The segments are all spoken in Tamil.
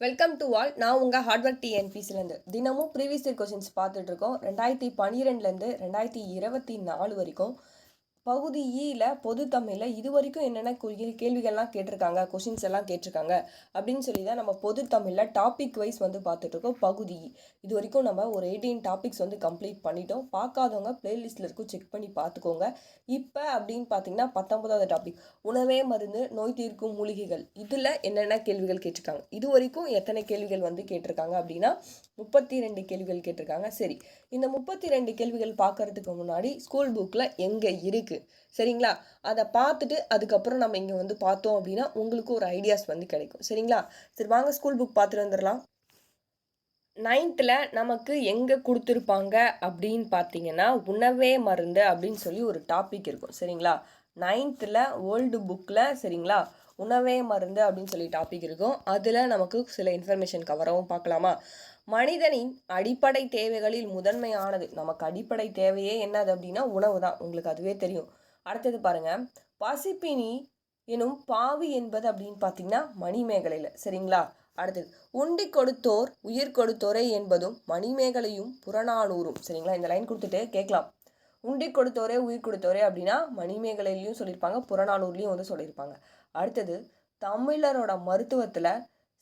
வெல்கம் டு ஆல் நான் உங்கள் ஹார்ட்வேர் டிஎன்பிசிலேருந்து தினமும் ப்ரீவியஸ் இயர் கொஷின்ஸ் பார்த்துட்ருக்கோம் ரெண்டாயிரத்தி பன்னிரெண்டுலேருந்து ரெண்டாயிரத்தி இருபத்தி நாலு வரைக்கும் பகுதி e ஈல பொது தமிழில் இது வரைக்கும் என்னென்ன குறி- கேள்விகள்லாம் கேட்டிருக்காங்க கொஷின்ஸ் எல்லாம் கேட்டிருக்காங்க அப்படின்னு சொல்லி தான் நம்ம பொது தமிழில் டாபிக் வைஸ் வந்து பார்த்துட்ருக்கோம் பகுதி e. இது வரைக்கும் நம்ம ஒரு எயிட்டீன் டாபிக்ஸ் வந்து கம்ப்ளீட் பண்ணிட்டோம். பார்க்காதவங்க பிளேலிஸ்ட்டில் இருக்கும் செக் பண்ணி பார்த்துக்கோங்க. இப்போ அப்படின்னு பார்த்தீங்கன்னா பத்தொன்பதாவது டாபிக் உணவே மருந்து நோய் தீர்க்கும் மூலிகைகள். இதில் என்னென்ன கேள்விகள் கேட்டிருக்காங்க? இது வரைக்கும் எத்தனை கேள்விகள் வந்து கேட்டிருக்காங்க அப்படின்னா முப்பத்தி ரெண்டு கேள்விகள் கேட்டிருக்காங்க. சரி இந்த முப்பத்தி ரெண்டு கேள்விகள் பார்க்கறதுக்கு முன்னாடி ஸ்கூல் புக்கில் எங்கே இருக்குது சரிங்களா? அதை பார்த்துட்டு அதுக்கப்புறம் நம்ம இங்கே வந்து பார்த்தோம் அப்படின்னா உங்களுக்கு ஒரு ஐடியாஸ் வந்து கிடைக்கும். சரிங்களா? சரி வாங்க ஸ்கூல் புக் பார்த்துட்டு வந்துடலாம். நைன்த்தில் நமக்கு எங்கே கொடுத்துருப்பாங்க அப்படின்னு பார்த்தீங்கன்னா உணவே மருந்து அப்படின்னு சொல்லி ஒரு டாபிக் இருக்கும். சரிங்களா? நைன்த்தில் ஓல்டு புக்கில் சரிங்களா? உணவே மருந்து அப்படின்னு சொல்லி டாபிக் இருக்கும். அதில் நமக்கு சில இன்ஃபர்மேஷன் கவரவும் பார்க்கலாமா? மனிதனின் அடிப்படை தேவைகளில் முதன்மையானது நமக்கு அடிப்படை தேவையே என்னது அப்படின்னா உணவு தான். உங்களுக்கு அதுவே தெரியும். அடுத்தது பாருங்க. பசிப்பினி எனும் பாவி என்பது அப்படின்னு பார்த்தீங்கன்னா மணிமேகலையில். சரிங்களா? அடுத்தது உண்டி கொடுத்தோர் உயிர் கொடுத்தோரே என்பதும் மணிமேகலையும் புறநானூறும் சரிங்களா? இந்த லைன் கொடுத்துட்டு கேட்கலாம். உண்டி கொடுத்தோரே உயிர் கொடுத்தோரே அப்படின்னா மணிமேகலையிலையும் சொல்லியிருப்பாங்க புறநானூர்லேயும் வந்து சொல்லியிருப்பாங்க. அடுத்தது தமிழரோட மருத்துவத்தில்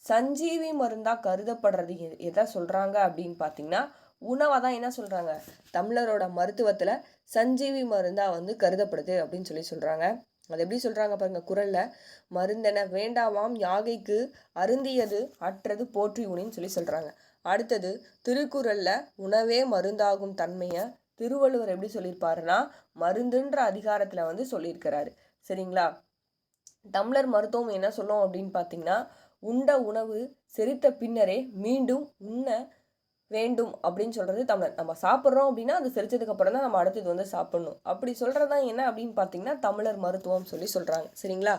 சஞ்சீவி மருந்தாக கருதப்படுறது எதை சொல்கிறாங்க அப்படின்னு பார்த்தீங்கன்னா உணவை தான் என்ன சொல்கிறாங்க தமிழரோட மருத்துவத்தில் சஞ்சீவி மருந்தாக வந்து கருதப்படுது அப்படின்னு சொல்லி சொல்கிறாங்க அது எப்படி சொல்கிறாங்க பாருங்கள் குரலில். மருந்தென வேண்டாமாம் யாகைக்கு அருந்தியது அற்றது போற்றி உணின்னு சொல்லி சொல்கிறாங்க அடுத்தது திருக்குறளில் உணவே மருந்தாகும் தன்மையை திருவள்ளுவர் எப்படி சொல்லியிருப்பாருன்னா மருந்துன்ற அதிகாரத்தில் வந்து சொல்லியிருக்கிறாரு. சரிங்களா? டம்ளர் மருத்துவம் என்ன சொல்லும் அப்படின்னு பார்த்தீங்கன்னா உண்ட உணவு செரித்த பின்னரே மீண்டும் உண்ண வேண்டும் அப்படின்னு சொல்கிறது தமிழர். நம்ம சாப்பிட்றோம் அப்படின்னா அது செரிச்சதுக்கு அப்புறம் தான் நம்ம அடுத்தது வந்து சாப்பிட்ணும். அப்படி சொல்கிறது தான் என்ன அப்படின்னு பார்த்தீங்கன்னா தமிழர் மருத்துவம் சொல்லி சொல்கிறாங்க சரிங்களா?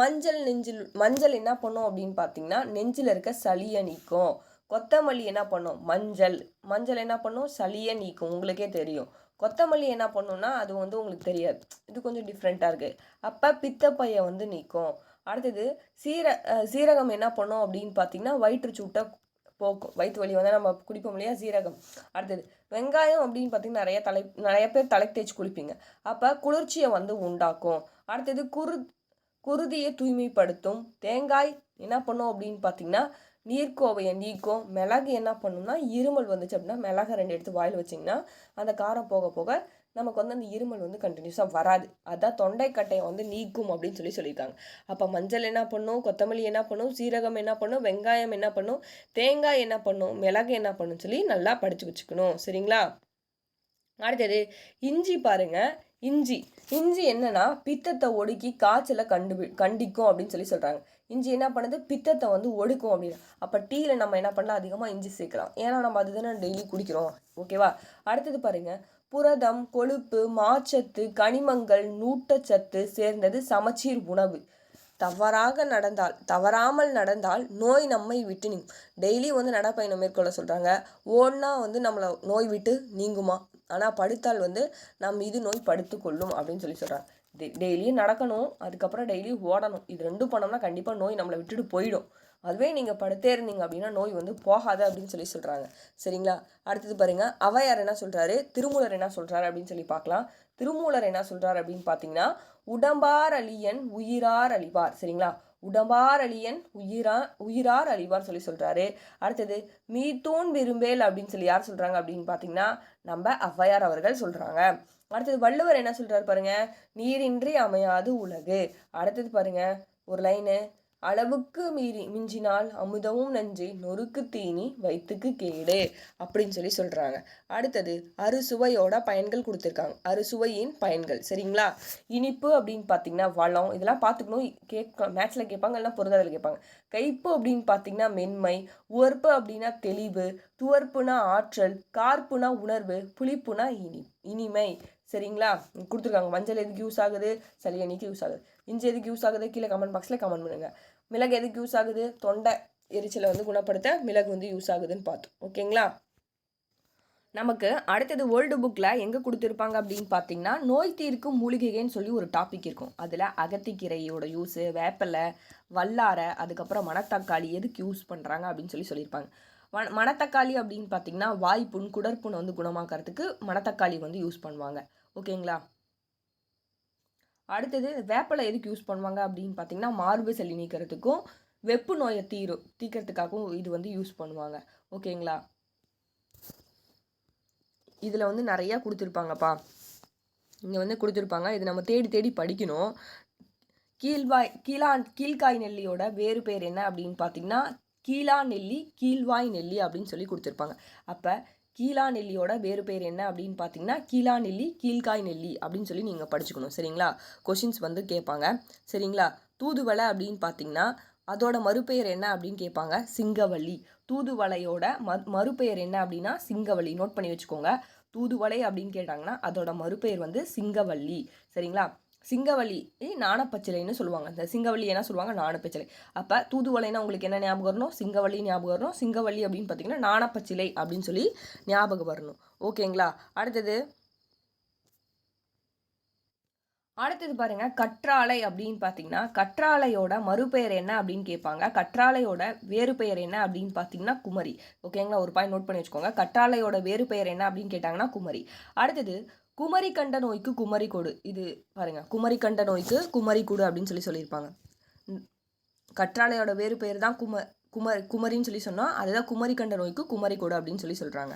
மஞ்சள் நெஞ்சில் மஞ்சள் என்ன பண்ணும் அப்படின்னு பார்த்தீங்கன்னா நெஞ்சில் இருக்க சளியை நீக்கும். கொத்தமல்லி என்ன பண்ணும்? மஞ்சள். மஞ்சள் என்ன பண்ணும்? சளியை நீக்கும். உங்களுக்கே தெரியும். கொத்தமல்லி என்ன பண்ணும்னா அது வந்து உங்களுக்கு தெரியாது. இது கொஞ்சம் டிஃப்ரெண்ட்டாக இருக்குது அப்போ பித்தப்பையை வந்து நீக்கும். அடுத்தது சீர சீரகம் என்ன பண்ணும் அப்படின்னு பார்த்தீங்கன்னா வயிற்றுச்சூட்டை போக்கும். வயிற்று வலி வந்தால் நம்ம குடிப்போம் இல்லையா? சீரகம். அடுத்தது வெங்காயம் அப்படின்னு பார்த்தீங்கன்னா நிறைய தலை நிறைய பேர் தலை தேய்ச்சி குளிப்பீங்க. அப்போ குளிர்ச்சியை வந்து உண்டாக்கும். அடுத்தது குரு குருதியை தூய்மைப்படுத்தும். தேங்காய் என்ன பண்ணும் அப்படின்னு பார்த்தீங்கன்னா நீர்க்கோவையை நீக்கும். மிளகு என்ன பண்ணும்னா இருமல் வந்துச்சு அப்படின்னா மிளகை ரெண்டு எடுத்து வாயில் வச்சிங்கன்னா அந்த காரம் போக போக நமக்கு வந்து அந்த இருமல் வந்து கண்டினியூஸாக வராது. அதான் தொண்டைக்கட்டையை வந்து நீக்கும் அப்படின்னு சொல்லி சொல்லியிருக்காங்க. அப்போ மஞ்சள் என்ன பண்ணும்? கொத்தமல்லி என்ன பண்ணும்? சீரகம் என்ன பண்ணும்? வெங்காயம் என்ன பண்ணும்? தேங்காய் என்ன பண்ணும்? மிளகு என்ன பண்ணும் சொல்லி நல்லா படித்து வச்சுக்கணும். சரிங்களா? அடுத்தது இஞ்சி பாருங்கள் இஞ்சி. இஞ்சி என்னன்னா பித்தத்தை ஒடுக்கி காய்ச்சலை கண்டு கண்டிக்கும் அப்படின்னு சொல்லி சொல்கிறாங்க இஞ்சி என்ன பண்ணுது? பித்தத்தை வந்து ஒடுக்கும் அப்படின்னு. அப்போ டீயில் நம்ம என்ன பண்ணலாம்? அதிகமாக இஞ்சி சேர்க்கலாம். ஏன்னா நம்ம அதுதானே டெய்லி குடிக்கிறோம். ஓகேவா? அடுத்தது பாருங்கள் புரதம் கொழுப்பு மாச்சத்து கனிமங்கள் நூட்டச்சத்து சேர்ந்தது சமச்சீர் உணவு. தவறாக நடந்தால் தவறாமல் நடந்தால் நோய் நம்மை விட்டு நீங்கும். டெய்லி வந்து நடைப்பயணம் மேற்கொள்ள சொல்கிறாங்க ஓடினா வந்து நம்மளை நோய் விட்டு நீங்குமா? ஆனால் படுத்தால் வந்து நம் இது நோய் படுத்து கொள்ளும் அப்படின்னு சொல்லி சொல்கிறாங்க டெய்லியும் நடக்கணும் அதுக்கப்புறம் டெய்லியும் ஓடணும். இது ரெண்டும் பண்ணோம்னா கண்டிப்பாக நோய் நம்மளை விட்டுட்டு போயிடும். அதுவே நீங்கள் படுத்தே இருந்தீங்க அப்படின்னா நோய் வந்து போகாது அப்படின்னு சொல்லி சொல்கிறாங்க சரிங்களா? அடுத்தது பாருங்கள் அவையார் என்ன சொல்கிறாரு திருமூலர் என்ன சொல்கிறாரு அப்படின்னு சொல்லி பார்க்கலாம். திருமூலர் என்ன சொல்கிறார் அப்படின்னு பார்த்தீங்கன்னா உடம்பார் அழியன் உயிரார் அழிவார். சரிங்களா? உடம்பார் அழியன் உயிரா உயிரார் அழிவார் சொல்லி சொல்கிறாரு அடுத்தது மீத்தூன் விரும்பேல் அப்படின்னு சொல்லி யார் சொல்கிறாங்க அப்படின்னு பார்த்தீங்கன்னா நம்ம ஔவையார் அவர்கள் சொல்கிறாங்க அடுத்தது வள்ளுவர் என்ன சொல்கிறாரு பாருங்க நீரின்றி அமையாது உலகு. அடுத்தது பாருங்க ஒரு லைனு அளவுக்கு மீறி மிஞ்சினால் அமுதமும் நஞ்சு நொறுக்கு தீனி வயிற்றுக்கு கேடு அப்படின்னு சொல்லி சொல்கிறாங்க அடுத்தது அறுசுவையோட பயன்கள் கொடுத்துருக்காங்க. அறுசுவையின் பயன்கள் சரிங்களா? இனிப்பு அப்படின்னு பார்த்தீங்கன்னா வளம் இதெல்லாம் பார்த்துக்கணும். கேட்க மேட்ச்சில் கேட்பாங்க இல்லைன்னா பொருந்தாதில் கேட்பாங்க. கைப்பு அப்படின்னு பார்த்தீங்கன்னா மென்மை உவர்ப்பு அப்படின்னா தெளிவு துவர்ப்புனா ஆற்றல் கார்ப்புனா உணர்வு புளிப்புனா இனி இனிமை சரிங்களா? கொடுத்துருக்காங்க. மஞ்சள் எதுக்கு யூஸ் ஆகுது? சளி அன்னைக்கு யூஸ் ஆகுது. இஞ்சி எதுக்கு யூஸ் ஆகுது? கீழே கமெண்ட் பாக்ஸில் கமெண்ட் பண்ணுங்கள் மிளகு எதுக்கு யூஸ் ஆகுது? தொண்டை எரிச்சலை வந்து குணப்படுத்த மிளகு வந்து யூஸ் ஆகுதுன்னு பார்த்தோம். ஓகேங்களா? நமக்கு அடுத்தது வேர்ல்டு புக்கில் எங்கே கொடுத்துருப்பாங்க அப்படின்னு பார்த்தீங்கன்னா நோய் தீர்க்கும் மூலிகைன்னு சொல்லி ஒரு டாபிக் இருக்கும். அதில் அகத்திக்கீரையோட யூஸு வேப்பலை வல்லாரை அதுக்கப்புறம் மணத்தக்காளி எதுக்கு யூஸ் பண்ணுறாங்க அப்படின்னு சொல்லி சொல்லியிருப்பாங்க. மண மணத்தக்காளி அப்படின்னு பார்த்தீங்கன்னா வாய்ப்புண் குடற்புண் வந்து குணமாக்கறதுக்கு மணத்தக்காளி வந்து யூஸ் பண்ணுவாங்க. ஓகேங்களா? அடுத்தது வேப்பலை எதுக்கு யூஸ் பண்ணுவாங்க அப்படின்னு பார்த்தீங்கன்னா மார்பு சளி நீக்கிறதுக்கும் வெப்பு நோயை தீரும் தீக்கிறதுக்காகவும் இது வந்து யூஸ் பண்ணுவாங்க. ஓகேங்களா இதில் வந்து நிறையா கொடுத்துருப்பாங்கப்பா. இங்கே வந்து கொடுத்துருப்பாங்க. இது நம்ம தேடி தேடி படிக்கணும். கீழ்வாய் கீழா கீழ்காய் நெல்லியோட வேறு பேர் என்ன அப்படின்னு பார்த்தீங்கன்னா கீழா நெல்லி கீழ்வாய் நெல்லி அப்படின்னு சொல்லி கொடுத்துருப்பாங்க. அப்போ கீழா நெல்லியோட வேறு பேர் என்ன அப்படின்னு பார்த்தீங்கன்னா கீழா நெல்லி கீழ்காய் நெல்லி அப்படின்னு சொல்லி நீங்கள் படிச்சுக்கணும். சரிங்களா? கொஷின்ஸ் வந்து கேட்பாங்க. சரிங்களா? தூதுவளை அப்படின்னு பார்த்தீங்கன்னா அதோட மறுபெயர் என்ன அப்படின்னு கேட்பாங்க? சிங்கவள்ளி. தூதுவளையோட ம மறுபெயர் என்ன அப்படின்னா சிங்கவள்ளி. நோட் பண்ணி வச்சுக்கோங்க. தூதுவளை அப்படின்னு கேட்டாங்கன்னா அதோட மறுபெயர் வந்து சிங்கவள்ளி. சரிங்களா? சிங்கவள்ளி நாணப்பச்சிலைன்னு சொல்லுவாங்க. இந்த சிங்கவள்ளி என்ன சொல்லுவாங்க? நாணப்பச்சிலை. அப்போ தூதுவலைன்னா உங்களுக்கு என்ன ஞாபகம் வரணும்? சிங்கவள்ளி ஞாபகம் வரணும். சிங்கவள்ளி அப்படின்னு பார்த்தீங்கன்னா நாணப்பச்சிலை அப்படின்னு சொல்லி ஞாபகம் வரணும். ஓகேங்களா? அடுத்தது அடுத்தது பாருங்க. கற்றாழை அப்படின்னு பார்த்தீங்கன்னா கற்றாழையோட மறுபெயர் என்ன அப்படின்னு கேட்பாங்க. கற்றாழையோட வேறு பெயர் என்ன அப்படின்னு பார்த்தீங்கன்னா குமரி. ஓகேங்களா? ஒரு பாயிண்ட் நோட் பண்ணி வச்சுக்கோங்க. கற்றாழையோட வேறு பெயர் என்ன அப்படின்னு கேட்டாங்கன்னா குமரி. அடுத்தது குமரி கண்ட நோய்க்கு குமரி கொடு இது பாருங்க. குமரி கண்ட நோய்க்கு குமரி கொடு அப்படின்னு சொல்லி சொல்லியிருப்பாங்க. கற்றாழையோட வேறு பெயர் தான் கும குமர் குமரின்னு சொல்லி சொன்னால் அதுதான் குமரி கண்ட நோய்க்கு குமரி கொடு அப்படின்னு சொல்லி சொல்கிறாங்க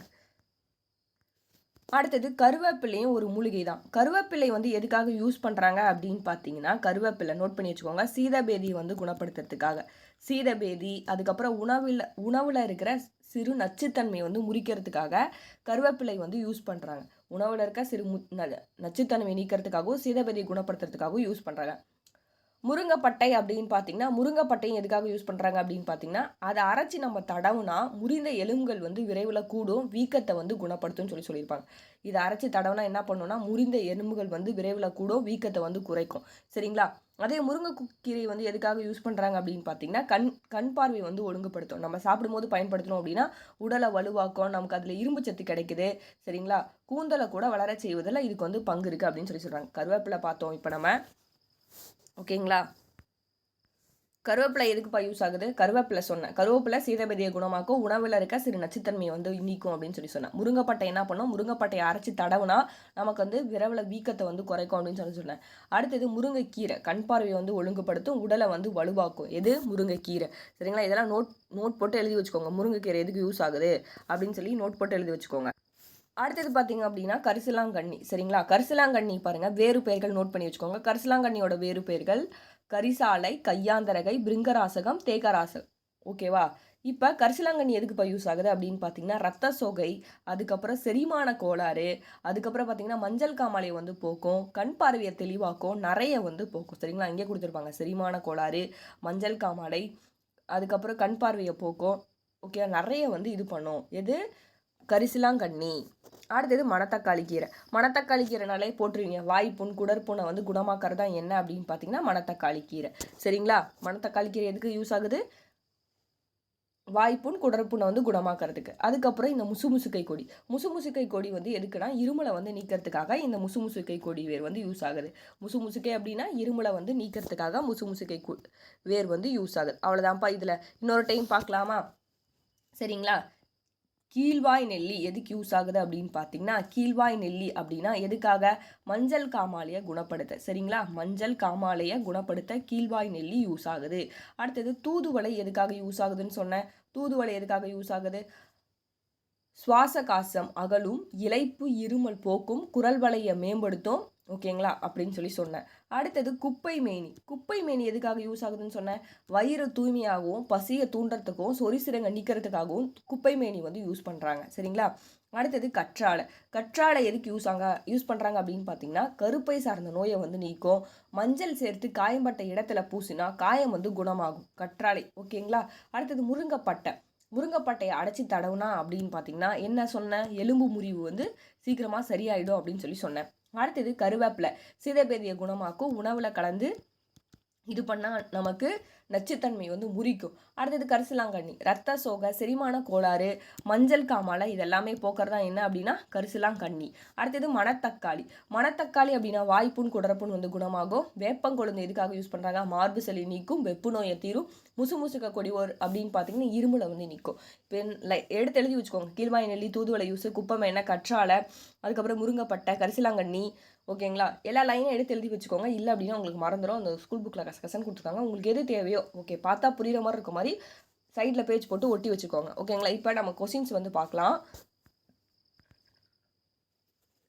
அடுத்தது கருவேப்பிலையும் ஒரு மூலிகை தான் கருவேப்பிலை வந்து எதுக்காக யூஸ் பண்ணுறாங்க அப்படின்னு பார்த்தீங்கன்னா கருவேப்பிலை நோட் பண்ணி வச்சுக்கோங்க. சீதபேதியை வந்து குணப்படுத்துறதுக்காக. சீதபேதி அதுக்கப்புறம் உணவில் உணவில் இருக்கிற சிறு நச்சுத்தன்மையை வந்து முறிக்கிறதுக்காக கருவேப்பிலை வந்து யூஸ் பண்ணுறாங்க உணவில் இருக்க சிறு மு ந- நச்சுத்தன்மையை நீக்கிறதுக்காகவும் சீதபேதியை குணப்படுத்துறதுக்காகவும் யூஸ் பண்ணுறாங்க முருங்கைப்பட்டை அப்படின்னு பார்த்தீங்கன்னா முருங்கைப்பட்டையும் எதுக்காக யூஸ் பண்ணுறாங்க அப்படின்னு பார்த்தீங்கன்னா அதை அரைச்சி நம்ம தடவுனா முறிந்த எலும்புகள் வந்து விரைவில் கூடும் வீக்கத்தை வந்து குணப்படுத்தும்னு சொல்லி சொல்லியிருப்பாங்க. இதை அரைச்சி தடவுனா என்ன பண்ணுன்னா முறிந்த எலும்புகள் வந்து விரைவில் கூடும் வீக்கத்தை வந்து குறைக்கும். சரிங்களா? அதே முருங்கைக்கீரை வந்து எதுக்காக யூஸ் பண்ணுறாங்க அப்படின்னு பார்த்தீங்கன்னா கண் கண் பார்வை வந்து ஒழுங்குபடுத்தும். நம்ம சாப்பிடும்போது பயன்படுத்தணும் அப்படின்னா உடலை வலுவாக்கும் நமக்கு அதில் இரும்பு சத்து கிடைக்குது. சரிங்களா? கூந்தலை கூட வளர செய்வதில் இதுக்கு வந்து பங்கு இருக்குது அப்படின்னு சொல்லி சொல்கிறாங்க கருவேப்பிலை பார்த்தோம் இப்போ நம்ம ஓகேங்களா? கருவேப்பிலை எதுக்குப்பா யூஸ் ஆகுது? கருவேப்பிலை சொன்னேன். கருவேப்பிலை சீதபதியை குணமாக்கும் உணவில் இருக்க சிறு நச்சுத்தன்மையை வந்து நீக்கும் அப்படின்னு சொல்லி சொன்னேன். முருங்கைப்பட்டை என்ன பண்ணும்? முருங்கைப்பட்டையை அரைச்சி தடவுனா நமக்கு வந்து விரவல வீக்கத்தை வந்து குறைக்கும் அப்படின்னு சொல்லி சொன்னேன். அடுத்தது முருங்கைக்கீரை. கண் பார்வையை வந்து ஒழுங்குபடுத்தும் உடலை வந்து வலுவாக்கும். எது? முருங்கைக்கீரை. சரிங்களா? இதெல்லாம் நோட் நோட் போட்டு எழுதி வச்சுக்கோங்க. முருங்கைக்கீரை எதுக்கு யூஸ் ஆகுது? அப்படின்னு சொல்லி நோட் போட்டு எழுதி வச்சுக்கோங்க. அடுத்தது பார்த்தீங்க அப்படின்னா கரிசலாங்கண்ணி. சரிங்களா? கரிசலாங்கண்ணி பாருங்கள் வேறு பெயர்கள் நோட் பண்ணி வச்சுக்கோங்க. கரிசலாங்கண்ணியோட வேறு பெயர்கள் கரிசாலை கையாந்தரகை பிருங்கராசகம் தேகராசகம். ஓகேவா இப்போ கரிசலாங்கண்ணி எதுக்குப்பா யூஸ் ஆகுது அப்படின்னு பார்த்தீங்கன்னா ரத்த சோகை அதுக்கப்புறம் செரிமான கோளாறு அதுக்கப்புறம் பார்த்தீங்கன்னா மஞ்சள் காமாலையை வந்து போக்கும் கண் பார்வையை தெளிவாக்கும் நிறைய வந்து போக்கும். சரிங்களா? இங்கே கொடுத்துருப்பாங்க. செரிமான கோளாறு மஞ்சள் காமாலை அதுக்கப்புறம் கண் பார்வையை போக்கும். ஓகே நிறைய வந்து இது பண்ணும். எது? கரிசிலாங்கண்ணி. அடுத்தது மணத்தக்காளி கீரை. மணத்தக்காளி கீரைனாலே போட்டுருவீங்க. வாய்ப்புண் குடற்புண்ணை வந்து குணமாக்கிறது தான் என்ன அப்படின்னு பார்த்தீங்கன்னா மணத்தக்காளி கீரை. சரிங்களா? மணத்தக்காளி கீரை எதுக்கு யூஸ் ஆகுது? வாய்ப்புண் குடற்புண்ணை வந்து குணமாக்கிறதுக்கு. அதுக்கப்புறம் இந்த முசுமுசுக்கை கொடி. முசுமுசுக்கை கொடி வந்து எதுக்குன்னா இருமலை வந்து நீக்கிறதுக்காக இந்த முசுமுசுக்கை கொடி வேர் வந்து யூஸ் ஆகுது. முசுமுசுக்கை அப்படின்னா இருமலை வந்து நீக்கிறதுக்காக முசுமுசுக்கை வேர் வந்து யூஸ் ஆகுது. அவ்வளோதான்ப்பா இதில். இன்னொரு டைம் பார்க்கலாமா சரிங்களா? கீழ்வாய் நெல்லி எதுக்கு யூஸ் ஆகுது அப்படின்னு பார்த்தீங்கன்னா கீழ்வாய் நெல்லி அப்படின்னா எதுக்காக? மஞ்சள் காமாலையை குணப்படுத்த. சரிங்களா? மஞ்சள் காமாலையை குணப்படுத்த கீழ்வாய் நெல்லி யூஸ் ஆகுது. அடுத்தது தூதுவளை எதுக்காக யூஸ் ஆகுதுன்னு சொன்னேன். தூதுவளை எதுக்காக யூஸ் ஆகுது? சுவாச காசம் அகலும் இலைப்பு இருமல் போக்கும் குரல் வலையை மேம்படுத்தும் ஓகேங்களா? அப்படின்னு சொல்லி சொன்னேன். அடுத்தது குப்பை மேனி. குப்பை மேனி எதுக்காக யூஸ் ஆகுதுன்னு சொன்னேன்? வயிறு தூய்மையாகவும் பசியை தூண்டுறதுக்கும் சொரிசிரங்க நீக்கிறதுக்காகவும் குப்பை மேனி வந்து யூஸ் பண்ணுறாங்க சரிங்களா? அடுத்தது கற்றாழை. கற்றாழை எதுக்கு யூஸ் ஆங்க யூஸ் பண்ணுறாங்க அப்படின்னு பார்த்தீங்கன்னா கருப்பை சார்ந்த நோயை வந்து நீக்கும். மஞ்சள் சேர்த்து காயம்பட்ட இடத்துல பூசினா காயம் வந்து குணமாகும். கற்றாழை. ஓகேங்களா? அடுத்தது முருங்கைப்பட்டை. முருங்கைப்பட்டையை அடைச்சி தடவுனா அப்படின்னு பார்த்தீங்கன்னா என்ன சொன்னேன்? எலும்பு முறிவு வந்து சீக்கிரமாக சரியாயிடும் அப்படின்னு சொல்லி சொன்னேன். அடுத்தது கருவேப்பிலை. சீதபேதியை குணமாக்கும் உணவில் கலந்து இது பண்ணால் நமக்கு நச்சுத்தன்மை வந்து முறிக்கும். அடுத்தது கரிசலாங்கண்ணி. ரத்த சோகை செரிமான கோளாறு மஞ்சள் காமாலை இதெல்லாமே போக்குறதா என்ன அப்படின்னா கரிசலாங்கண்ணி. அடுத்தது மணத்தக்காளி. மணத்தக்காளி அப்படின்னா வாய்ப்புண் குடரப்புண் வந்து குணமாகும். வேப்பங்கொழுந்து எதுக்காக யூஸ் பண்ணுறாங்க மார்பு சளி நீக்கும் வெப்பு நோயை தீரும் முசு முசுக்க கொடிவோர் அப்படின்னு பார்த்தீங்கன்னா இருமுல வந்து நிற்கும் இப்போ எடுத்து எழுதி வச்சுக்கோங்க. கீழ்வாய் நெல்லி தூதுவளை யூஸ் குப்பமேன கற்றாழை அதுக்கப்புறம் முருங்கப்பட்டை கரிசலாங்கண்ணி ஓகேங்களா? எல்லா லைனும் எடுத்து எழுதி வச்சுக்கோங்க. இல்லை அப்படின்னா உங்களுக்கு மறந்துடும் அந்த ஸ்கூல் புக்கில் கசகசன்னு கொடுத்துருக்காங்க. உங்களுக்கு எது தேவையோ ஓகே பார்த்தா புரிகிற மாதிரி இருக்க மாதிரி சைடில் பேஜ் போட்டு ஒட்டி வச்சுக்கோங்க. ஓகேங்களா? இப்போ நம்ம கொஸ்டின்ஸ் வந்து பார்க்கலாம்.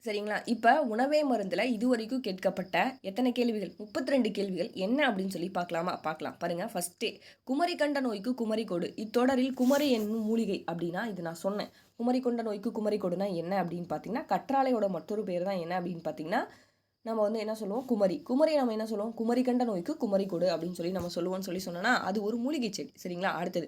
சரிங்களா? இப்போ உணவே மருந்தில் இது வரைக்கும் கேட்கப்பட்ட எத்தனை கேள்விகள்? முப்பத்தி ரெண்டு கேள்விகள். என்ன அப்படின்னு சொல்லி பார்க்கலாமா? பார்க்கலாம். பாருங்கள் ஃபஸ்ட்டே குமரி கண்ட நோய்க்கு குமரி கோடு. இத்தொடரில் குமரி என்னும் மூலிகை அப்படின்னா இது நான் சொன்னேன். குமரி கொண்ட நோய்க்கு குமரி கொடுனா என்ன அப்படின்னு பார்த்தீங்கன்னா கற்றாழையோட மற்றொரு பேர் தான் என்ன அப்படின்னு பார்த்தீங்கன்னா நம்ம வந்து என்ன சொல்லுவோம்? குமரி. குமரி நம்ம என்ன சொல்லுவோம்? குமரி கண்ட நோய்க்கு குமரி கொடு அப்படின்னு சொல்லி நம்ம சொல்லுவோம்னு சொல்லி சொன்னோன்னா அது ஒரு மூலிகை செடி சரிங்களா? அடுத்தது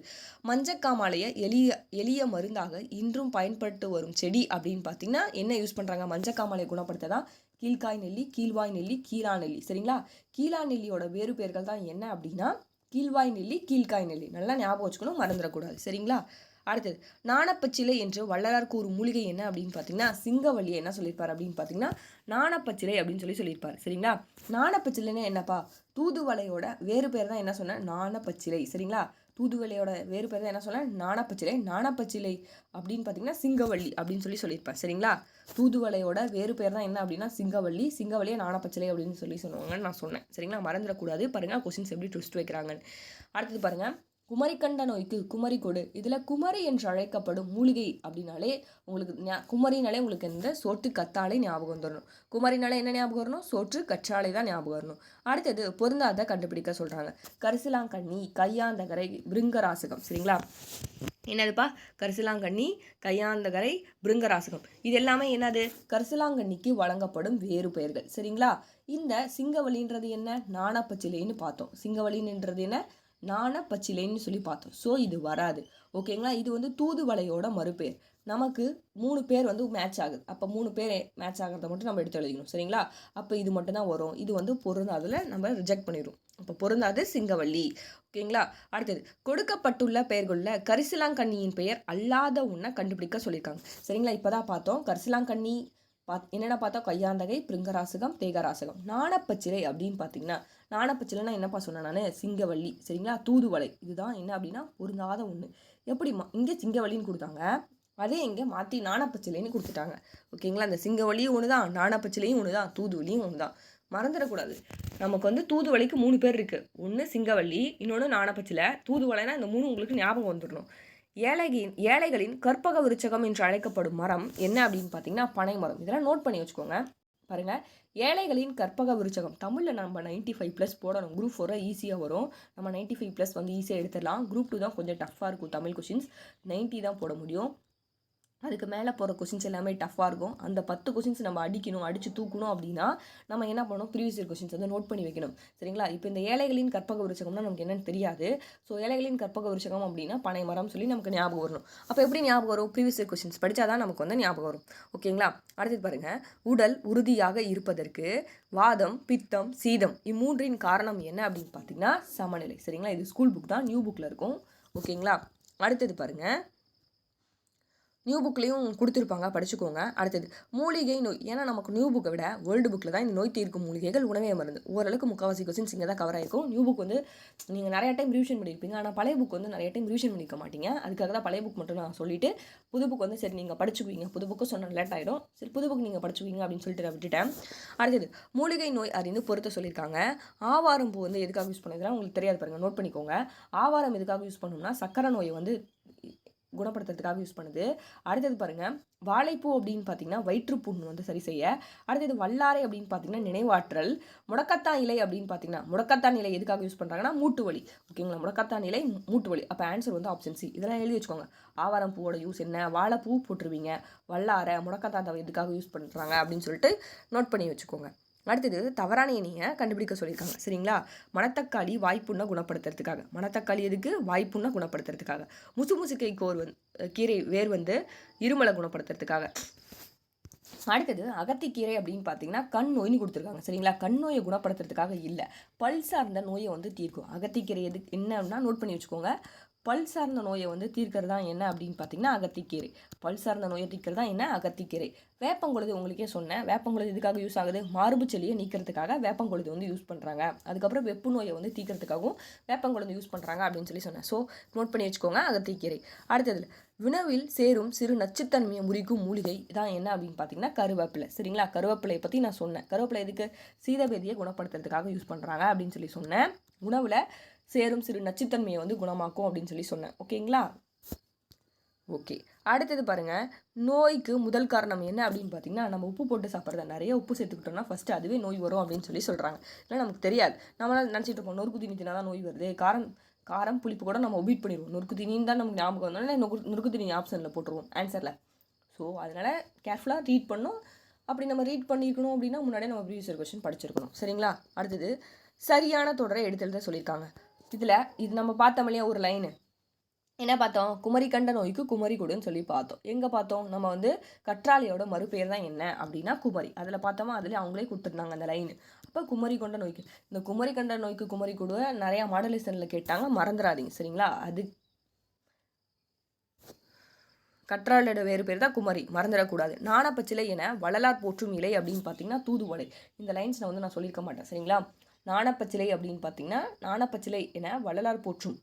மஞ்சக்காமாலையை எளிய எளிய மருந்தாக இன்றும் பயன்பட்டு வரும் செடி அப்படின்னு பார்த்தீங்கன்னா என்ன யூஸ் பண்ணுறாங்க மஞ்சக்காமாலையை குணப்படுத்த தான் கீழ்காய் நெல்லி கீழ்வாய் நெல்லி கீழா நெல்லி சரிங்களா? கீழா நெல்லியோட வேறு பெயர்கள் தான் என்ன அப்படின்னா கீழ்வாய் நெல்லி கீழ்காய் நெல்லி. நல்லா ஞாபகம் வச்சுக்கணும் மறந்துடக்கூடாது சரிங்களா? அடுத்தது நாணப்பச்சிலை என்று வள்ளலாருக்கு ஒரு மூலிகை என்ன அப்படின்னு பார்த்தீங்கன்னா சிங்கவள்ளியை என்ன சொல்லியிருப்பார் அப்படின்னு பார்த்தீங்கன்னா நாணப்பச்சிலை அப்படின்னு சொல்லி சொல்லியிருப்பார். சரிங்களா? நாணப்பச்சிலைன்னா என்னப்பா? தூதுவளையோட வேறு பேர் தான் என்ன சொன்னேன் நாணப்பச்சிலை. சரிங்களா? தூதுவளையோட வேறு பேர் தான் என்ன சொன்னேன் நாணப்பச்சிலை. நாணப்பச்சிலை அப்படின்னு பார்த்தீங்கன்னா சிங்கவள்ளி அப்படின்னு சொல்லி சொல்லியிருப்பார். சரிங்களா? தூதுவளையோட வேறு பேர் தான் என்ன அப்படின்னா சிங்கவள்ளி. சிங்கவள்ளியை நாணப்பச்சிலை அப்படின்னு சொல்லி சொல்லுவாங்கன்னு நான் சொன்னேன். சரிங்களா? மறந்துடக்கூடாது. பாருங்கள் கொஸ்டின்ஸ் எப்படி ட்விஸ்ட் வைக்கிறாங்கன்னு. அடுத்தது பாருங்கள் குமரிக்கண்ட நோய்க்கு குமரி கொடு. இதில் குமரி என்று அழைக்கப்படும் மூலிகை அப்படின்னாலே உங்களுக்கு ஞா குமரினாலே உங்களுக்கு இந்த சோற்று கத்தாழை ஞாபகம் வந்துடணும் குமரினாலே என்ன ஞாபகம் வரணும்? சோற்று கற்றாழை தான் ஞாபகம் வரணும். அடுத்தது பொருந்தாத கண்டுபிடிக்க சொல்கிறாங்க கரிசலாங்கண்ணி கையாந்தகரை பிருங்கராசகம். சரிங்களா? என்னதுப்பா? கரிசலாங்கண்ணி கையாந்தகரை பிருங்கராசகம். இது எல்லாமே என்னது? கரிசலாங்கண்ணிக்கு வழங்கப்படும் வேறு பெயர்கள். சரிங்களா? இந்த சிங்கவழின்றது என்ன? நாணப்பச்சிலைன்னு பார்த்தோம். சிங்கவழின்றது என்ன? நாண பச்சிலைன்னு சொல்லி பார்த்தோம். ஸோ இது வராது. ஓகேங்களா? இது வந்து தூதுவளையோட மறுபேர் நமக்கு மூணு பேர் வந்து மேட்ச் ஆகுது. அப்போ மூணு பேர் மேட்ச் ஆகிறத மட்டும் நம்ம எடுத்து எழுதிக்கணும். சரிங்களா? அப்போ இது மட்டும்தான் வரும். இது வந்து பொருந்தாதில் நம்ம ரிஜெக்ட் பண்ணிடுவோம் அப்போ பொருந்தாது சிங்கவள்ளி. ஓகேங்களா? அடுத்தது கொடுக்கப்பட்டுள்ள பெயர்களில் கரிசலாங்கண்ணியின் பெயர் அல்லாத ஒன்றை கண்டுபிடிக்க சொல்லியிருக்காங்க. சரிங்களா? இப்போ தான் பார்த்தோம். கரிசலாங்கண்ணி பாத் என்னென்ன பார்த்தா கையாந்தகை பிருங்கராசகம் தேகராசகம். நாணப்பச்சிலை அப்படின்னு பார்த்தீங்கன்னா நாணப்பச்சிலைனா என்னப்பா சொன்னேன் நான்? சிங்கவள்ளி. சரிங்களா? தூதுவளை. இதுதான் என்ன அப்படின்னா பொருந்தாத ஒன்று எப்படிமா இங்கே சிங்கவள்ளின்னு கொடுத்தாங்க. அதே இங்கே மாற்றி நாணப்பச்சிலைன்னு கொடுத்துட்டாங்க. ஓகேங்களா? அந்த சிங்கவள்ளியும் ஒன்று தான் நாணப்பச்சிலையும் ஒன்று தான் தூதுவலியும் ஒன்று தான் மறந்துடக்கூடாது. நமக்கு வந்து தூதுவலைக்கு மூணு பேர் இருக்குது ஒன்று சிங்கவள்ளி இன்னொன்று நாணப்பச்சிலை. தூதுவலைனா இந்த மூணு உங்களுக்கு ஞாபகம் வந்துடணும் ஏழைகளின் ஏழைகளின் கற்பக விருச்சகம் என்று அழைக்கப்படும் மரம் என்ன அப்படின்னு பார்த்தீங்கன்னா பனை மரம் இதெல்லாம் நோட் பண்ணி வச்சுக்கோங்க. பாருங்கள் ஏழைகளின் கற்பக விருச்சகம். தமிழில் நம்ம நைன்ட்டி ஃபைவ் ப்ளஸ் போடணும் குரூப் ஃபோராக ஈஸியாக வரும். நம்ம நைன்ட்டி ஃபைவ் ப்ளஸ் வந்து ஈஸியாக எடுத்துடலாம். குரூப் டூ தான் கொஞ்சம் டஃப்பாக இருக்கும். தமிழ் கொஷின்ஸ் நைன்ட்டி தான் போட முடியும். அதுக்கு மேலே போகிற கொஷின்ஸ் எல்லாமே டஃப்பாக இருக்கும். அந்த பத்து கொஷின்ஸ் நம்ம அடிக்கணும் அடித்து தூக்கணும் அப்படின்னா நம்ம என்ன பண்ணணும்? ப்ரீவியஸ் இயர் கொஷின்ஸ் வந்து நோட் பண்ணி வைக்கணும். சரிங்களா? இப்போ இந்த ஏழைகளின் கற்பக விருச்சகம்னா நமக்கு என்னென்னு தெரியாது. ஸோ ஏழைகளின் கற்பக விருச்சகம் அப்படின்னா பனை மரம் சொல்லி நமக்கு ஞாபகம் வரணும். அப்போ எப்படி ஞாபகம் வரும்? ப்ரீவியஸ் இயர் கொஷின்ஸ் படித்தா தான் நமக்கு வந்து ஞாபகம் வரும். ஓகேங்களா? அடுத்தது பாருங்கள் உடல் உறுதியாக இருப்பதற்கு வாதம் பித்தம் சீதம் இம்மூன்றின் காரணம் என்ன அப்படின்னு பார்த்தீங்கன்னா சமநிலை. சரிங்களா? இது ஸ்கூல் புக் தான் நியூ புக்கில் இருக்கும். ஓகேங்களா? அடுத்தது பாருங்கள் நியூ புக்லேயும் கொடுத்துருப்பாங்க. படிச்சுக்கோங்க. அடுத்தது மூலிகை நோய். ஏன்னா நமக்கு நியூ புக்கை விட வேர்ல்டு புக்கில் தான் இந்த நோய் தீர்க்கும் மூலிகைகள் உணவே மருந்து. ஓரளவுக்கு முக்கால்வாசி கொஸ்டின்ஸ் இங்கே தான் கவர் ஆகிருக்கும் நியூ புக் வந்து நீங்கள் நிறைய டைம் ரிவிஷன் பண்ணியிருப்பீங்க ஆனால் பழைய புக் வந்து நிறைய டைம் ரிவிஷன் பண்ணிக்க மாட்டீங்க. அதுக்காக தான் பழைய புக் மட்டும் நான் சொல்லிவிட்டு புது புக் வந்து சரி நீங்கள் படிச்சுக்குவீங்க. புது புக்கு சொன்ன லேட் ஆகிடும் சரி புது புக் நீங்கள் படிச்சுக்குவீங்க அப்படின்னு சொல்லிட்டு நான் விட்டுட்டேன். அடுத்தது மூலிகை நோய் அறிந்து பொறுத்த சொல்லியிருக்காங்க. ஆவாரம் பூ வந்து எதுக்காக யூஸ் பண்ணுறதுலாம் உங்களுக்கு தெரியாது பாருங்கள் நோட் பண்ணிக்கோங்க. ஆவாரம் எதுக்காக யூஸ் பண்ணணும்னா சக்கரை நோயை வந்து குணப்படுத்துறதுக்காக யூஸ் பண்ணுது. அடுத்தது பாருங்கள் வாழைப்பூ அப்படின்னு பார்த்தீங்கன்னா வயிற்றுப்புண் வந்து சரி செய்ய. அடுத்தது வல்லாரை அப்படின்னு பார்த்தீங்கன்னா நினைவாற்றல். முடக்கத்தான் இலை அப்படின்னு பார்த்தீங்கன்னா முடக்கத்தான் இலை எதுக்காக யூஸ் பண்ணுறாங்கன்னா மூட்டு வலி ஓகேங்களா முடக்கத்தான் இலை மூட்டு வலி அப்போ ஆன்சர் வந்து ஆப்ஷன் சி இதெல்லாம் எழுதி வச்சுக்கோங்க. ஆவாரம் பூவோட யூஸ் என்ன? வாழைப்பூ போட்டுருவீங்க. வல்லாரை முடக்கத்தான் எதுக்காக யூஸ் பண்ணுறாங்க அப்படின்னு சொல்லிட்டு நோட் பண்ணி வச்சுக்கோங்க. அடுத்தது தவறான இணையை கண்டுபிடிக்க சொல்லியிருக்காங்க. சரிங்களா? மணத்தக்காளி வாய்ப்புண்ணை குணப்படுத்துறதுக்காக. மணத்தக்காளி எதுக்கு? வாய்ப்புண்ணை குணப்படுத்துறதுக்காக. முசு முசுக்கை கோர் வந்து கீரை வேர் வந்து இருமலை குணப்படுத்துறதுக்காக. அடுத்தது அகத்திக்கீரை அப்படின்னு பார்த்தீங்கன்னா கண் நோய்னு கொடுத்துருக்காங்க. சரிங்களா? கண் நோயை குணப்படுத்துறதுக்காக இல்லை. பல் சார்ந்த நோயை வந்து தீர்க்கும். அகத்திக்கீரை எது என்னன்னா நோட் பண்ணி வச்சுக்கோங்க. பல் சார்ந்த நோயை வந்து தீர்க்கிறது தான் என்ன அப்படின்னு பார்த்தீங்கன்னா அகத்திக்கீரை. பல் சார்ந்த நோயை தீர்க்கிறது தான் என்ன? அகத்திக்கீரை. வேப்பங்குழுது உங்களுக்கே சொன்னேன். வேப்பங்குழுது இதுக்காக யூஸ் ஆகுது? மார்பு செளியை நீக்கிறதுக்காக வேப்பங்குழுது வந்து யூஸ் பண்ணுறாங்க அதுக்கப்புறம் வெப்பு நோயை வந்து தீர்க்கிறதுக்காகவும் வேப்பங்குழுது யூஸ் பண்ணுறாங்க அப்படின்னு சொல்லி சொன்னேன். ஸோ நோட் பண்ணி வச்சுக்கோங்க அகத்திக்கீரை. அடுத்தது வினவில் சேரும் சிறு நச்சுத்தன்மையை முறிக்கும் மூலிகை தான் என்ன அப்படின்னு பார்த்தீங்கன்னா கருவேப்பிலை. சரிங்களா? கருவேப்பிலையை பற்றி நான் சொன்னேன். கருவேப்பிலை இதுக்கு சீதபேதியை குணப்படுத்துறதுக்காக யூஸ் பண்ணுறாங்க அப்படின்னு சொல்லி சொன்னேன். உணவில் சேரும் சிறு நச்சுத்தன்மையை வந்து குணமாக்கும் அப்படின்னு சொல்லி சொன்னேன். ஓகேங்களா? ஓகே. அடுத்தது பாருங்கள் நோய்க்கு முதல் காரணம் என்ன அப்படின்னு பார்த்தீங்கன்னா நம்ம உப்பு போட்டு சாப்பிட்றத நிறைய உப்பு சேர்த்துக்கிட்டோம்னா ஃபஸ்ட்டு அதுவே நோய் வரும் அப்படின்னு சொல்லி சொல்கிறாங்க இல்லை நமக்கு தெரியாது. நம்மளால் நினச்சிட்டு இருப்போம் நொறுக்கு தீனி தினா தான் நோய் வருது. காரம் காரம் புளிப்பு கூட நம்ம ஒபிட் பண்ணிடுவோம். நொறுக்கு தீனின்னு தான் நமக்கு ஞாபகம் வந்தோடனே நொறுக்கு நொறுக்கு தீனி ஆப்ஷனில் போட்டுருவோம் ஆன்சரில் ஸோ அதனால் கேர்ஃபுல்லாக ரீட் பண்ணோம் அப்படி நம்ம ரீட் பண்ணியிருக்கணும் அப்படின்னா முன்னாடியே நம்ம ப்ரீவியஸ் கொஸ்டின் படிச்சிருக்கணும். சரிங்களா? அடுத்தது சரியான தொடரை எடுத்து சொல்லியிருக்காங்க. இதில் இது நம்ம பார்த்தோம் இல்லையா ஒரு லைனு என்ன பார்த்தோம்? குமரி கண்ட நோய்க்கு குமரி கொடுன்னு சொல்லி பார்த்தோம். எங்கே பார்த்தோம்? நம்ம வந்து கற்றாழையோட மறுபெயர் தான் என்ன அப்படின்னா குமரி. அதில் பார்த்தோமா அதில் அவங்களே கொடுத்துருந்தாங்க அந்த லைன் அப்போ குமரி கொண்ட நோய்க்கு இந்த குமரி கண்ட நோய்க்கு குமரி கொடுவை நிறையா மாடலேஷனில் கேட்டாங்க மறந்துடாதீங்க சரிங்களா? அது கற்றாழையோட வேறு பேர் தான் குமரி. மறந்துடக்கூடாது. நாணப்பச்சிலை என வள்ளலார் போற்றும் இலை அப்படின்னு பார்த்தீங்கன்னா தூதுவளை. இந்த லைன்ஸ் நான் வந்து நான் சொல்லியிருக்க மாட்டேன் சரிங்களா? நாணப்பச்சிலை அப்படின்னு பார்த்தீங்கன்னா நாணப்பச்சிலை என வள்ளலார் போற்றும்.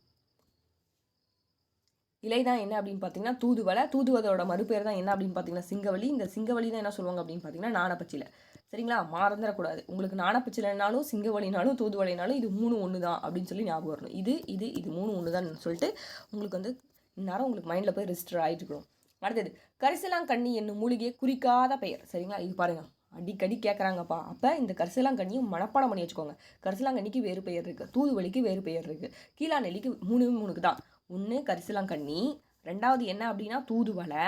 இலை தான் என்ன அப்படின்னு பார்த்தீங்கன்னா தூதுவளை. தூதுவதோட மறுபேர் தான் என்ன அப்படின்னு பார்த்தீங்கன்னா சிங்கவழி இந்த சிங்கவழி தான் என்ன சொல்லுவாங்க அப்படின்னு பார்த்தீங்கன்னா நாணப்பச்சிலை. சரிங்களா? மறந்துடக்கூடாது உங்களுக்கு நாணப்பச்சிலைனாலும் சிங்கவழினாலும் தூதுவளைனாலும் இது மூணு ஒன்று தான் அப்படின்னு சொல்லி ஞாபகம் வரணும். இது இது இது மூணு ஒன்று தான் சொல்லிட்டு உங்களுக்கு வந்து இந்நேரம் உங்களுக்கு மைண்டில் போய் ரெஜிஸ்டர் ஆகிட்டு இருக்கணும். அடுத்தது கரிசலாங்கண்ணி என்னும் மூலிகையை குறிக்காத பெயர். சரிங்களா? இது பாருங்கள் அடிக்கடி கேட்குறாங்கப்பா அப்போ இந்த கரிசலாங்கண்ணியும் மனப்பாடம் பண்ணி வச்சுக்கோங்க. கரிசலாங்கண்ணிக்கு வேறு பெயர் இருக்குது தூதுவலிக்கு வேறு பெயர் இருக்குது கீழா நெல்லிக்கு மூணு மூணுக்கு தான். ஒன்று கரிசலாங்கண்ணி ரெண்டாவது என்ன அப்படின்னா தூதுவளை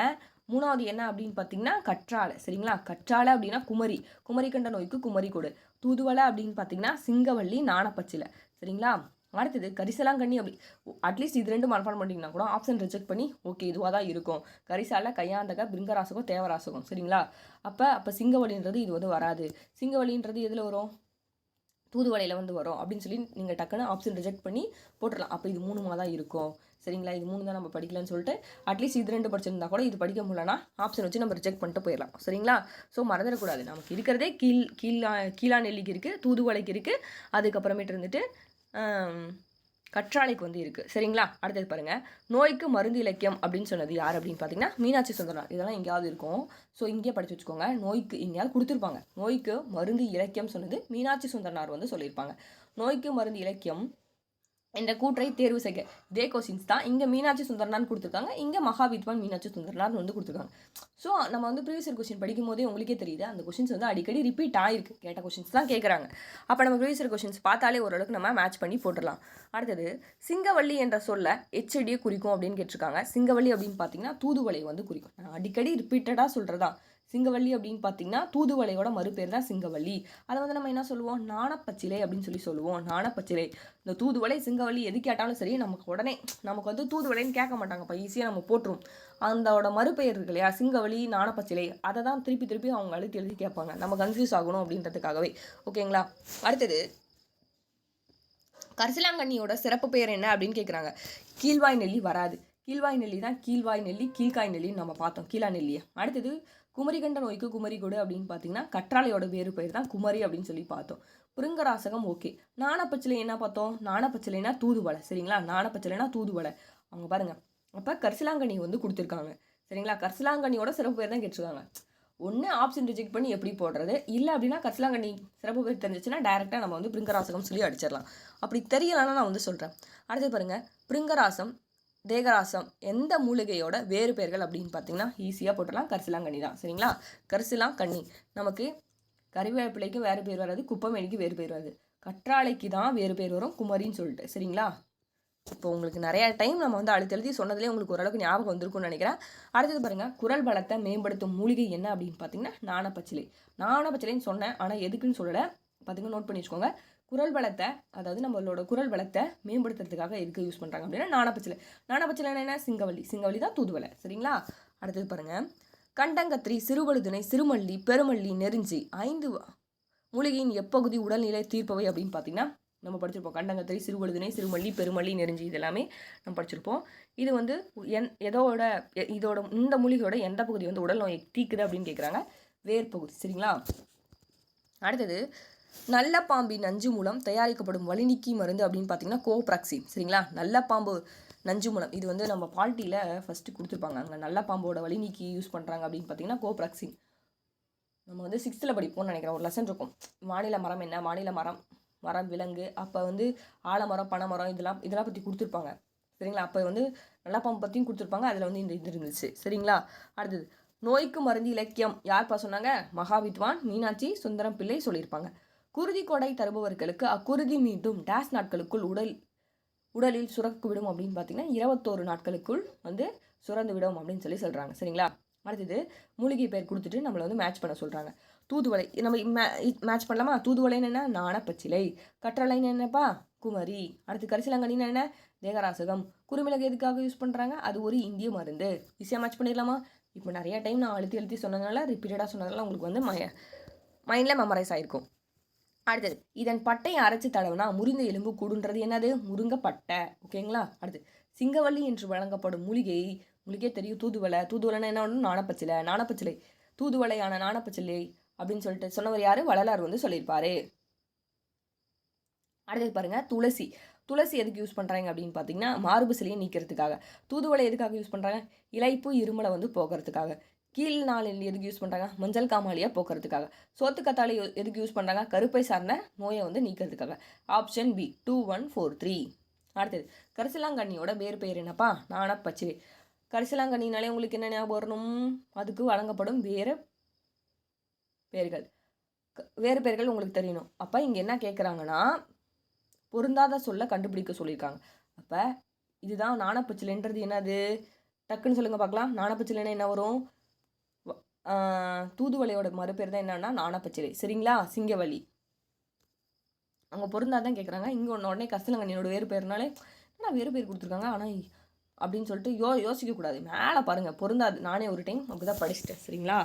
மூணாவது என்ன அப்படின்னு பார்த்தீங்கன்னா கற்றாழை. சரிங்களா? கற்றாழை அப்படின்னா குமரி. குமரிக்கண்ட நோய்க்கு குமரி கொடு. தூதுவளை அப்படின்னு பார்த்தீங்கன்னா சிங்கவள்ளி நாணப்பச்சிலை. சரிங்களா? அடுத்தது கரிசலாங்கண்ணி அப்படி. அட்லீஸ்ட் இது ரெண்டு மனப்பாடம் பண்ணிங்கன்னா கூட ஆப்ஷன் ரிஜெக்ட் பண்ணி ஓகே இதுவாக தான் இருக்கும். கரிசால கையாண்டக பிருங்கராசகம் தேவராசகம். சரிங்களா? அப்போ அப்போ சிங்கவழின்றது இது வந்து வராது. சிங்கவழின்றது எதில் வரும்? தூதுவலையில் வந்து வரும். அப்படின்னு சொல்லி நீங்கள் டக்குன்னு ஆப்ஷன் ரிஜெக்ட் பண்ணி போட்டுடலாம் அப்போ இது மூணுமா தான் இருக்கும். சரிங்களா? இது மூணு தான் நம்ம படிக்கலன்னு சொல்லிட்டு அட்லீஸ்ட் இது ரெண்டு படிச்சிருந்தா கூட இது படிக்க முடியலனா ஆப்ஷன் வச்சு நம்ம ரிஜெக்ட் பண்ணிட்டு போயிடலாம். சரிங்களா? ஸோ மறந்துடக்கூடாது. நமக்கு இருக்கிறதே கீழ் கீழா கீழா நெல்லிக்கு இருக்குது தூதுவளைக்கு இருக்குது அதுக்கப்புறமேட்டு இருந்துட்டு கற்றாழைக்கு வந்து இருக்குது சரிங்களா? அடுத்தது பாருங்கள் நோய்க்கு மருந்து இலக்கியம் அப்படின்னு சொன்னது யார் அப்படின்னு பார்த்தீங்கன்னா மீனாட்சி சுந்தரனார். இதெல்லாம் எங்கேயாவது இருக்கும். ஸோ இங்கேயே படித்து வச்சுக்கோங்க. நோய்க்கு எங்கேயாவது கொடுத்துருப்பாங்க. நோய்க்கு மருந்து இலக்கியம் சொன்னது மீனாட்சி சுந்தரனார் வந்து சொல்லியிருப்பாங்க. நோய்க்கு மருந்து இலக்கியம் என்ற கூற்றை தேர்வு செய்க. இதே கொஸ்டின்ஸ் தான். இங்கே மீனாட்சி சுந்தரனான்னு கொடுத்துருக்காங்க. இங்கே மகாவித்வான் மீனாட்சி சுந்தரனார்னு வந்து கொடுத்துருக்காங்க. ஸோ நம்ம வந்து ப்ரீவியஸ் கொஸ்டின் படிக்கும் போதே உங்களுக்கே தெரியுது. அந்த கொஸ்டின்ஸ் வந்து அடிக்கடி ரிப்பீட் ஆகிருக்கு கேட்ட கொஸ்டின்ஸ் தான் கேட்குறாங்க அப்போ நம்ம ப்ரீவியஸ் கொஸ்டின்ஸ் பார்த்தாலே ஓரளவுக்கு நம்ம மேட்ச் பண்ணி போட்டுடலாம். அடுத்தது சிங்கவள்ளி என்ற சொல்ல எச்செடியை குறிக்கும் அப்படின்னு கேட்டிருக்காங்க. சிங்கவள்ளி அப்படின்னு பார்த்தீங்கன்னா தூதுவளை வந்து குறிக்கும். நான் அடிக்கடி ரிப்பீட்டடாக சொல்கிறதா சிங்கவள்ளி அப்படின்னு பார்த்தீங்கன்னா தூதுவளையோட மறுபேர் தான் சிங்கவள்ளி. அதை வந்து நம்ம என்ன சொல்லுவோம்? நாணப்பச்சிலை அப்படின்னு சொல்லி சொல்லுவோம். நாணப்பச்சிலை. இந்த தூதுவளை சிங்கவள்ளி எது கேட்டாலும் சரி நமக்கு உடனே நமக்கு வந்து தூதுவளைன்னு கேட்க மாட்டாங்கப்பா ஈஸியாக நம்ம போட்டுரும் அந்தோட மறுபெயர் இருக்கு இல்லையா? சிங்கவழி நாணப்பச்சிலை அதை தான் திருப்பி திருப்பி அவங்க அழுத்தி எழுதி கேட்பாங்க. நம்ம கன்ஃபியூஸ் ஆகணும் அப்படின்றதுக்காகவே. ஓகேங்களா? அடுத்தது கரிசலாங்கண்ணியோட சிறப்பு பெயர் என்ன அப்படின்னு கேட்குறாங்க கீழ்வாய் நெல்லி வராது. கீழ்வாய் நெல்லி தான் கீழ்வாய் நெல்லி கீழ்காய் நெல்லின்னு நம்ம பார்த்தோம். கீழா நெல்லியை அடுத்தது குமரிகண்ட நோய்க்கு குமரி கொடு அப்படின்னு பார்த்தீங்கன்னா கற்றாழையோட வேறு பெயர் தான் குமரி அப்படின்னு சொல்லி பார்த்தோம். புருங்கராசகம் ஓகே. நாணப்பச்சிலை என்ன பார்த்தோம்? நாணப்பச்சிலைனா தூதுவளை சரிங்களா? நாணப்பச்சிலைனா தூதுவளை. அவங்க பாருங்கள் அப்போ கரிசலாங்கண்ணி வந்து கொடுத்துருக்காங்க. சரிங்களா? கரிசலாங்கண்ணியோட சிறப்பு பேர் தான் கேட்டிருக்காங்க. ஒன்று ஆப்ஷன் ரிஜெக்ட் பண்ணி எப்படி போடுறது? இல்லை அப்படின்னா கரிசலாங்கண்ணி சிறப்பு பேர் தெரிஞ்சிச்சுன்னா டேரெக்டாக நம்ம வந்து பிருங்கராசகம் சொல்லி அடிச்சிடலாம். அப்படி தெரியலன்னா நான் வந்து சொல்கிறேன் அடுத்து பாருங்கள் பிருங்கராசம் தேகராசம் எந்த மூலிகையோட வேறு பெயர்கள் அப்படின்னு பார்த்தீங்கன்னா ஈஸியாக போட்டுடலாம். கரிசலாங்கண்ணி தான். சரிங்களா? கரிசலாங்கண்ணி. நமக்கு கறிவேப்பிலைக்கு வேறு பேர் வராது குப்பமேனிக்கு வேறு பேர் வராது. கற்றாழைக்கு தான் வேறு பேர் வரும் குமரின்னு சொல்லிட்டு. சரிங்களா? இப்போ உங்களுக்கு நிறையா டைம் நம்ம வந்து அழுத்தி எழுதி சொன்னதுலேயே உங்களுக்கு ஓரளவுக்கு ஞாபகம் வந்திருக்கும்னு நினைக்கிறேன். அடுத்தது பாருங்கள் குரல் பலத்தை மேம்படுத்தும் மூலிகை என்ன அப்படின்னு பார்த்தீங்கன்னா நாணப்பச்சிலை. நாணப்பச்சிலைன்னு சொன்னேன் ஆனால் எதுக்குன்னு சொல்லலை. பார்த்தீங்கன்னா நோட் பண்ணி வச்சுக்கோங்க. குரல் வளத்தை அதாவது நம்மளோட குரல் வளத்தை மேம்படுத்துறதுக்காக எதுக்கு யூஸ் பண்ணுறாங்க அப்படின்னா நாணப்பச்சிலை. நாணப்பச்சிலை என்ன சிங்கவள்ளி. சிங்கவள்ளி தான் தூதுவளை. சரிங்களா? அடுத்தது பாருங்கள் கண்டங்கத்திரி சிறுவழுதினை சிறுமல்லி பெருமல்லி நெருஞ்சி ஐந்து மூலிகையின் எப்பகுதி உடல்நிலை தீர்ப்பவை அப்படின்னு பார்த்தீங்கன்னா நம்ம படிச்சிருப்போம். கண்டங்கத்திரி சிறுவழுதுனை சிறுமல்லி பெருமல்லி நெருஞ்சி இது எல்லாமே நம்ம படிச்சிருப்போம். இது வந்து என் எதோட இதோட இந்த மூலிகையோட எந்த பகுதி வந்து உடல் நோயை தீக்குது அப்படின்னு கேட்குறாங்க வேர்பகுதி. சரிங்களா? அடுத்தது நல்ல பாம்பின் நஞ்சு மூலம் தயாரிக்கப்படும் வலிநீக்கி மருந்து அப்படின்னு பார்த்தீங்கன்னா கோப்ராக்சின். சரிங்களா? நல்ல பாம்பு நஞ்சு மூலம். இது வந்து நம்ம பால்ட்டியில் ஃபஸ்ட்டு கொடுத்துருப்பாங்க. அங்கே நல்ல பாம்போட வலிநீக்கி யூஸ் பண்ணுறாங்க அப்படின்னு பார்த்தீங்கன்னா கோப்ராக்சின். நம்ம வந்து சிக்ஸ்த்தில் படிப்போம்னு நினைக்கிறேன். ஒரு லெசன் இருக்கும். மாநில மரம் என்ன? மாநில மரம் மரம் விலங்கு அப்போ வந்து ஆலமரம் பனைமரம் இதெல்லாம் இதெல்லாம் பற்றி கொடுத்துருப்பாங்க. சரிங்களா? அப்போ வந்து நல்ல பாம்பு பற்றியும் கொடுத்துருப்பாங்க. அதில் வந்து இந்த இது இருந்துச்சு. சரிங்களா? அடுத்தது நோய்க்கு மருந்து இலக்கியம் யார்ப்பா சொன்னாங்க? மகாவித்வான் மீனாட்சி சுந்தரம் பிள்ளை சொல்லியிருப்பாங்க. குருதி கொடை தருபவர்களுக்கு அக்குருதி மீண்டும் டேஸ் நாட்களுக்குள் உடல் உடலில் சுரக்கு விடும் அப்படின்னு பார்த்தீங்கன்னா இருபத்தோரு நாட்களுக்குள் வந்து சுரந்து விடும் அப்படின்னு சொல்லி சொல்கிறாங்க சரிங்களா? அடுத்தது மூலிகை பேர் கொடுத்துட்டு நம்மளை வந்து மேட்ச் பண்ண சொல்கிறாங்க தூதுவளை நம்ம மே மேட்ச் பண்ணலாமா? தூதுவளைன்னு என்ன? நாணப்பச்சிலை. கற்றலைன்னு என்னப்பா? குமரி. அடுத்து கரிசலாங்கண்ணின்னு என்ன? தேகராசகம். குருமிளகு எதுக்காக யூஸ் பண்ணுறாங்க அது ஒரு இந்திய மருந்து. ஈஸியாக மேட்ச் பண்ணிடலாமா? இப்போ நிறைய டைம் நான் அழுத்தி அழுத்தி சொன்னதுனால ரிப்பீட்டடாக சொன்னதுனால உங்களுக்கு வந்து மய மைண்டில் மெமரைஸ் ஆகிருக்கும் அடுத்தது இதன் பட்டையை அரைச்சு தடவுனா முறிந்த எலும்பு கூடுன்றது என்னது? முருங்கப்பட்டை ஓகேங்களா அடுத்து சிங்கவல்லி என்று வழங்கப்படும் மூலிகை உங்களுக்கே தெரியும் தூதுவளை. தூதுவலைன்னா என்ன ஒன்று நாணப்பச்சிலை. நாணப்பச்சிலை தூதுவளையான நாணப்பச்சிலை அப்படின்னு சொல்லிட்டு சொன்னவர் யாரு? வள்ளலார் வந்து சொல்லியிருப்பாரு. அடுத்தது பாருங்க துளசி. துளசி எதுக்கு யூஸ் பண்ணுறாங்க அப்படின்னு பார்த்தீங்கன்னா மார்பு சிலையை நீக்கிறதுக்காக. தூதுவளை எதுக்காக யூஸ் பண்ணுறாங்க இலைப்பு இருமலை வந்து போகிறதுக்காக கீழ் நாளில் எதுக்கு யூஸ் பண்ணுறாங்க மஞ்சள் காமாலியாக போக்குறதுக்காக. சோத்து கத்தாழை எதுக்கு யூஸ் பண்ணுறாங்க கருப்பை சார்ந்த நோயை வந்து நீக்கிறதுக்காக. Option B two one four three அடுத்தது கரிசலாங்கண்ணியோட வேறு பெயர் என்னப்பா? நாணப்பச்சிலை. கரிசலாங்கண்ணினாலே உங்களுக்கு என்ன ஞாபகம் வரணும்? அதுக்கு வழங்கப்படும் வேறு பெயர்கள். க- வேறு பெயர்கள் உங்களுக்கு தெரியணும். அப்போ இங்கே என்ன கேட்குறாங்கன்னா பொருந்தாத சொல்ல கண்டுபிடிக்க சொல்லியிருக்காங்க. அப்போ இதுதான் நாணப்பச்சிலைன்றது என்னது? டக்குன்னு சொல்லுங்கள் பார்க்கலாம் நாணப்பச்சிலைன்னா என்ன வரும்? தூதுவளையோட மறுபேர் தான் என்னன்னா நாணப்பச்சிலை. சரிங்களா? சிங்கவலி அவங்க பொருந்தாதான் கேட்குறாங்க இங்கே ஒன்று உடனே கஸ்தலங்கண்ணியோட வேறு பேர்னாலே நான் வேறு பேர் கொடுத்துருக்காங்க? ஆனால் அப்படின்னு சொல்லிட்டு யோ யோசிக்கக்கூடாது மேலே பாருங்கள் பொருந்தாது. நானே ஒரு டைம் அப்படி தான் படிச்சுட்டேன். சரிங்களா?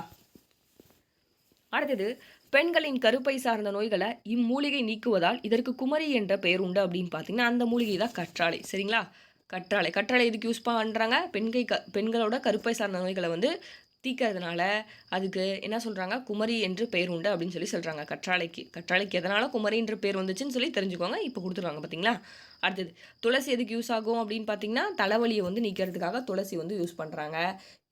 அடுத்தது பெண்களின் கருப்பை சார்ந்த நோய்களை இம்மூலிகை நீக்குவதால் இதற்கு குமரி என்ற பெயர் உண்டு அப்படின்னு பார்த்தீங்கன்னா அந்த மூலிகை தான் கற்றாழை. சரிங்களா? கற்றாழை. கற்றாழை எதுக்கு யூஸ் பண்ணுறாங்க பெண்கை க பெண்களோட கருப்பை சார்ந்த நோய்களை வந்து தீக்கிறதுனால அதுக்கு என்ன சொல்கிறாங்க குமரி என்று பெயர் உண்டு அப்படின்னு சொல்லி சொல்கிறாங்க கற்றாழைக்கு கற்றாழைக்கு எதனால் குமரின்ற பேர் வந்துச்சுன்னு சொல்லி தெரிஞ்சுக்கோங்க. இப்போ கொடுத்துருவாங்க பார்த்தீங்களா அடுத்தது துளசி எதுக்கு யூஸ் ஆகும் அப்படின்னு பார்த்தீங்கன்னா தலைவலியை வந்து நீக்கிறதுக்காக துளசி வந்து யூஸ் பண்ணுறாங்க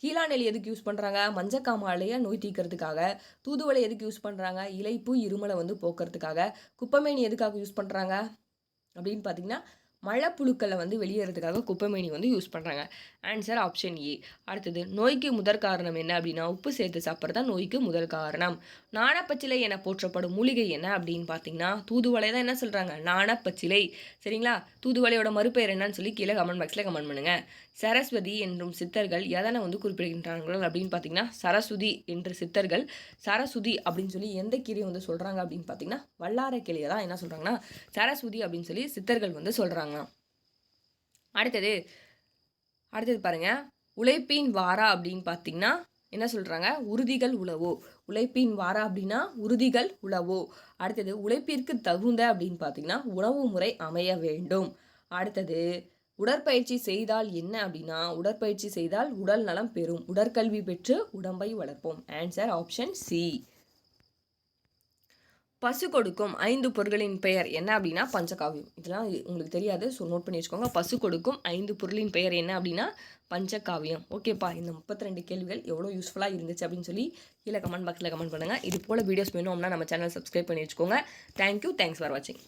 கீழாநெல் எதுக்கு யூஸ் பண்ணுறாங்க மஞ்சக்காமாலையை நோய் தீக்கிறதுக்காக தூதுவளை எதுக்கு யூஸ் பண்ணுறாங்க இலைப்பு இருமலை வந்து போக்குறதுக்காக. குப்பமேனி எதுக்காக யூஸ் பண்ணுறாங்க அப்படின்னு பார்த்தீங்கன்னா மழை புழுக்களை வந்து வெளியேறதுக்காக குப்பைமேனி வந்து யூஸ் பண்ணுறாங்க ஆன்சர் ஆப்ஷன் ஏ அடுத்தது நோய்க்கு முதற் காரணம் என்ன அப்படின்னா உப்பு சேர்த்து சாப்பிட்றது தான் நோய்க்கு முதல் காரணம். நாணப்பச்சிலை என போற்றப்படும் மூலிகை என்ன அப்படின்னு பார்த்தீங்கன்னா தூதுவளை தான் என்ன சொல்கிறாங்க நாணப்பச்சிலை. சரிங்களா? தூதுவளையோட மறுபெயர் என்னன்னு சொல்லி கீழே கமெண்ட் பாக்ஸில் கமெண்ட் பண்ணுங்கள் சரஸ்வதி என்றும் சித்தர்கள் எதனை வந்து குறிப்பிடுகின்றார்கள் அப்படின்னு பார்த்தீங்கன்னா சரஸ்வதி என்ற சித்தர்கள் சரஸ்வதி அப்படின்னு சொல்லி எந்த கீரையை வந்து சொல்கிறாங்க அப்படின்னு பார்த்தீங்கன்னா வல்லாரை கிளியை தான் என்ன சொல்கிறாங்கன்னா சரஸ்வதி அப்படின்னு சொல்லி சித்தர்கள் வந்து சொல்கிறாங்க அடுத்தது அடுத்தது பாருங்கள் உழைப்பின் வாரா அப்படின்னு பார்த்தீங்கன்னா என்ன சொல்கிறாங்க உறுதிகள் உழவோ. உழைப்பின் வாரா அப்படின்னா உறுதிகள் உழவோ. அடுத்தது உழைப்பிற்கு தகுந்த அப்படின்னு பார்த்தீங்கன்னா உணவு முறை அமைய வேண்டும். அடுத்தது உடற்பயிற்சி செய்தால் என்ன அப்படின்னா உடற்பயிற்சி செய்தால் உடல் நலம் பெறும். உடற்கல்வி பெற்று உடம்பை வளர்ப்போம். ஆன்சர் ஆப்ஷன் சி பசு கொடுக்கும் ஐந்து பொருட்களின் பெயர் என்ன அப்படின்னா பஞ்சகாவியம். இதெல்லாம் உங்களுக்கு தெரியாது ஸோ நோட் பண்ணி வச்சுக்கோங்க. பசு கொடுக்கும் ஐந்து பொருளின் பெயர் என்ன அப்படின்னா பஞ்சகாவியம். ஓகேப்பா இந்த முப்பத்தி ரெண்டு கேள்விகள் எவ்வளோ யூஸ்ஃபுல்லாக இருந்துச்சு அப்படின்னு சொல்லி கீழே கமெண்ட் பாக்ஸில் கமெண்ட் பண்ணுங்கள் இது போல் வீடியோஸ் வேணும் அப்படின்னா நம்ம சேனல் சப்ஸ்கிரைப் பண்ணி வச்சுக்கோங்க. தேங்க்யூ தேங்க்ஸ் ஃபார் வாட்சிங்